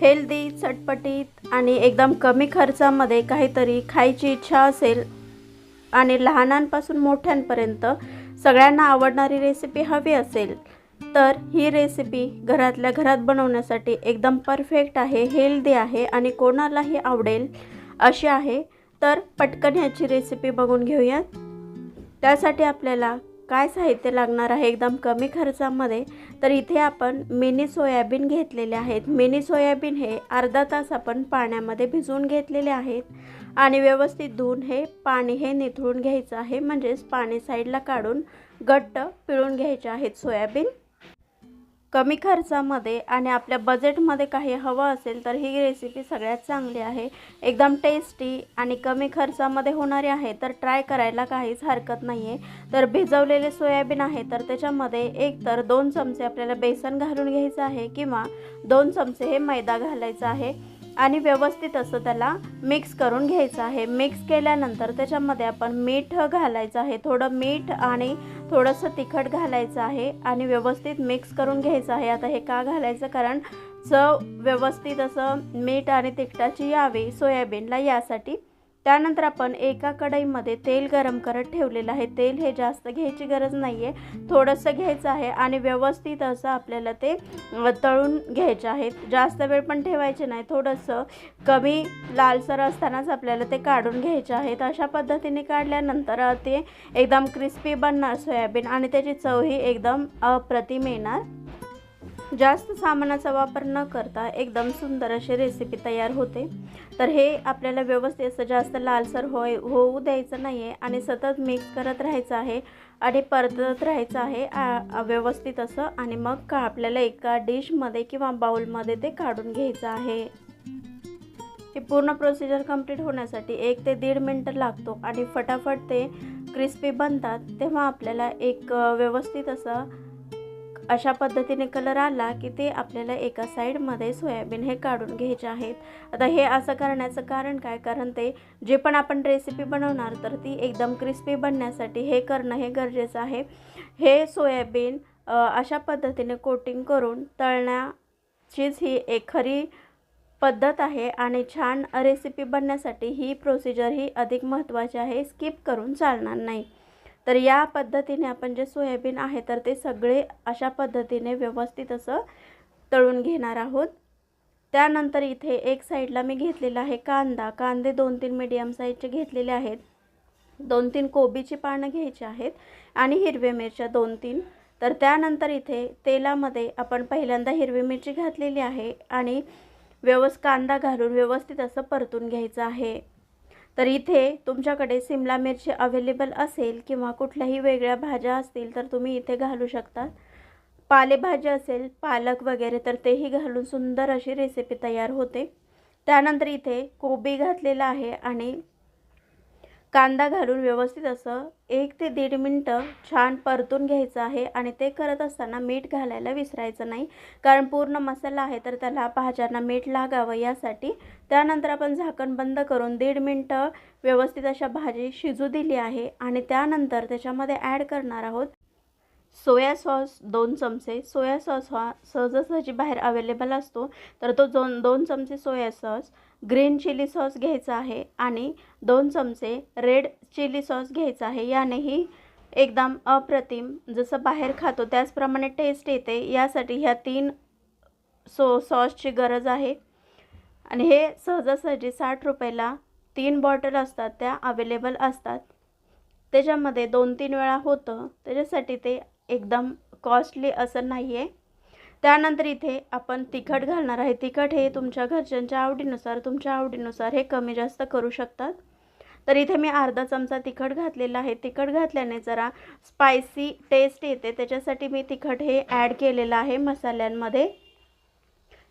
Healthy चटपटीत आणि एकदम कमी खर्चामध्ये काहीतरी खायची इच्छा असेल आणि लहानांपासून मोठ्यांपर्यंत सगळ्यांना आवडणारी रेसिपी हवी असेल तर ही रेसिपी घरातल्या घरात बनवण्यासाठी एकदम परफेक्ट आहे हेल्दी आहे आणि कोणालाही आवडेल अशी आहे. तर पटकन ह्याची रेसिपी बघून घेऊयात. त्यासाठी आपल्याला काय साहित्य लागणार आहे एकदम कमी खर्चामध्ये? तर इथे आपण मिनी सोयाबीन घेतलेले आहेत. मिनी सोयाबीन हे अर्धा तास आपण पाण्यामध्ये भिजवून घेतलेले आहेत आणि व्यवस्थित धुवून हे पाणी हे निथळून घ्यायचं आहे. म्हणजेच पाणी साईडला काढून घट्ट पिळून घ्यायचे आहेत सोयाबीन. कमी खर्चामध्ये आणि आपल्या बजेटमध्ये काही हवं असेल तर ही रेसिपी सगळ्यात चांगली आहे. एकदम टेस्टी आणि कमी खर्चामध्ये होणारी आहे तर ट्राय करायला काहीच हरकत नाही आहे तर भिजवलेले सोयाबीन आहे तर त्याच्यामध्ये एक तर दोन चमचे आपल्याला बेसन घालून घ्यायचं आहे किंवा दोन चमचे हे मैदा घालायचा आहे आणि व्यवस्थित असं त्याला मिक्स करून घ्यायचं आहे. मिक्स केल्यानंतर त्याच्यामध्ये आपण मीठ घालायचं आहे. थोडं मीठ आणि थोडंसं तिखट घालायचं आहे आणि व्यवस्थित मिक्स करून घ्यायचं आहे. आता हे का घालायचं? कारण चव व्यवस्थित असं मीठ आणि तिखटाची यावी सोयाबीनला यासाठी. त्यानंतर आपण एका कढईमध्ये तेल गरम करत ठेवलेलं आहे. तेल हे जास्त घ्यायची गरज नाही आहे थोडंसं घ्यायचं आहे आणि व्यवस्थित असं आपल्याला ते तळून घ्यायचे आहेत. जास्त वेळ पण ठेवायचे नाही. थोडंसं कमी लालसर असतानाच आपल्याला ते काढून घ्यायचे आहेत. अशा पद्धतीने काढल्यानंतर ते एकदम क्रिस्पी बनणार सोयाबीन आणि त्याची चवही एकदम अप्रतिम येणार जास्त सामानाचा वापर न करता एकदम सुंदर अशी रेसिपी तयार होते. तर हे आपल्याला व्यवस्थित असं जास्त लालसर होय होऊ द्यायचं नाही आहे आणि सतत मिक्स करत राहायचं आहे आणि परतत राहायचं आहे व्यवस्थित असं आणि मग का आपल्याला एका डिशमध्ये किंवा बाउलमध्ये ते काढून घ्यायचं आहे. हे पूर्ण प्रोसिजर कंप्लीट होण्यासाठी एक ते दीड मिनटं लागतो आणि फटाफट ते क्रिस्पी बनतात तेव्हा आपल्याला एक व्यवस्थित असं अशा पद्धतीने कलर आला की ते आपल्याला एका साईडमध्ये सोयाबीन हे काढून घ्यायचे आहेत. आता हे असं करण्याचं कारण काय? कारण ते जे पण आपण रेसिपी बनवणार तर ती एकदम क्रिस्पी बनण्यासाठी हे करणं हे गरजेचं आहे. हे सोयाबीन अशा पद्धतीने कोटिंग करून तळण्याचीच ही एक खरी पद्धत आहे आणि छान रेसिपी बनण्यासाठी ही प्रोसिजर ही अधिक महत्त्वाची आहे. स्किप करून चालणार नाही. तर या पद्धतीने आपण जे सोयाबीन आहे तर ते सगळे अशा पद्धतीने व्यवस्थित असं तळून घेणार आहोत. त्यानंतर इथे एक साईडला मी घेतलेला आहे कांदा. कांदे दोन तीन मीडियम साईजचे घेतलेले आहेत. दोन तीन कोबीची पानं घ्यायची आहेत आणि हिरव्या मिरच्या दोन तीन. तर त्यानंतर इथे तेलामध्ये आपण पहिल्यांदा हिरवी मिरची घातलेली आहे आणि व्यवस्थ कांदा घालून व्यवस्थित असं परतून घ्यायचं आहे. तर इथे तुमच्याकडे सिमला मिरची अवेलेबल असेल किंवा कुठल्याही वेगळ्या भाज्या असतील तर तुम्ही इथे घालू शकता. पालेभाज्या असेल पालक वगैरे तर तेही घालून सुंदर अशी रेसिपी तयार होते. त्यानंतर इथे कोबी घातलेला आहे आणि कांदा घालून व्यवस्थित असं एक ते दीड मिनटं छान परतून घ्यायचं आहे आणि ते करत असताना मीठ घालायला विसरायचं नाही. कारण पूर्ण मसाला आहे तर त्याला भाज्यांना मीठ लागावं यासाठी. त्यानंतर आपण झाकण बंद करून दीड मिनटं व्यवस्थित अशा भाजी शिजू दिली आहे आणि त्यानंतर त्याच्यामध्ये ॲड करणार आहोत सोया सॉस दोन चमचे. सोया सॉस हा सहजासहजी बाहेर अवेलेबल असतो तर तो दोन दोन चमचे soya sauce green chilli sauce घ्यायचा आहे आणि दोन चमचे रेड चिली सॉस घ्यायचा आहे. यानेही एकदम अप्रतिम. जसं बाहेर खातो त्याचप्रमाणे टेस्ट येते. यासाठी ह्या तीन सो सॉसची गरज आहे. आणि हे सहजासहजी साठ रुपयाला तीन बॉटल असतात. त्या अवेलेबल असतात. त्याच्यामध्ये दोन तीन वेळा होतं. त्याच्यासाठी ते एकदम कॉस्टली असं नाही आहे त्यानंतर इथे आपण तिखट घालणार आहे. तिखट हे तुमच्या घरच्यांच्या आवडीनुसार तुमच्या आवडीनुसार हे कमी जास्त करू शकतात. तर इथे मी अर्धा चमचा तिखट घातलेला आहे. तिखट घातल्याने जरा स्पायसी टेस्ट येते. त्याच्यासाठी मी तिखट हे ॲड केलेलं आहे मसाल्यांमध्ये.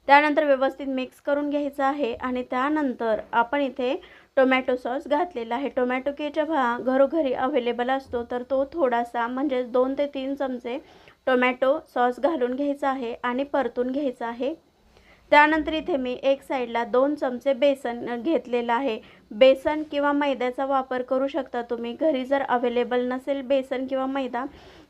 त्यानंतर व्यवस्थित मिक्स करून घ्यायचं आहे आणि त्यानंतर आपण इथे टोमॅटो सॉस घातलेला आहे. टोमॅटो केचप हा घरोघरी अवेलेबल असतो तर तो थोडासा म्हणजे दोन ते तीन चमचे टोमॅटो सॉस घालून घ्यायचा आहे आणि परतून घ्यायचा आहे. त्यानंतर इथे मी एक साईडला दोन चमचे बेसन घेतलेलं आहे. बेसन किंवा मैद्याचा वापर करू शकता तुम्ही. घरी जर अवेलेबल नसेल बेसन किंवा मैदा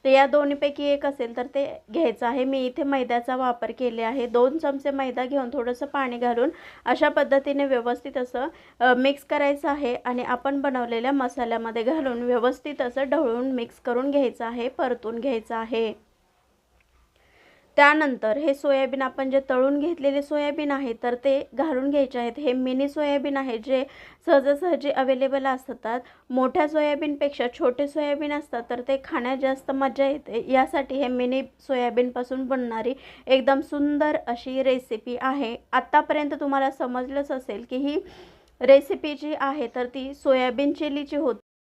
तर या दोन्हीपैकी एक असेल तर ते घ्यायचं आहे. मी इथे मैद्याचा वापर केले आहे. दोन चमचे मैदा घेऊन थोडंसं पाणी घालून अशा पद्धतीने व्यवस्थित असं मिक्स करायचं आहे आणि आपण बनवलेल्या मसाल्यामध्ये घालून व्यवस्थित असं ढवळून मिक्स करून घ्यायचं आहे परतून घ्यायचं आहे. त्यानंतर हे सोयाबीन आपण जे तळून घेतलेले सोयाबीन आहे तर ते घालून घ्यायचे आहेत. हे मिनी सोयाबीन आहे जे सहजासहजी अवेलेबल असतात. मोठ्या सोयाबीनपेक्षा छोटे सोयाबीन असतात तर ते खाण्यात जास्त मजा येते. यासाठी हे मिनी सोयाबीनपासून बनणारी एकदम सुंदर अशी रेसिपी आहे. आत्तापर्यंत तुम्हाला समजलंच असेल की ही रेसिपी जी आहे तर ती सोयाबीन चिलीची होती.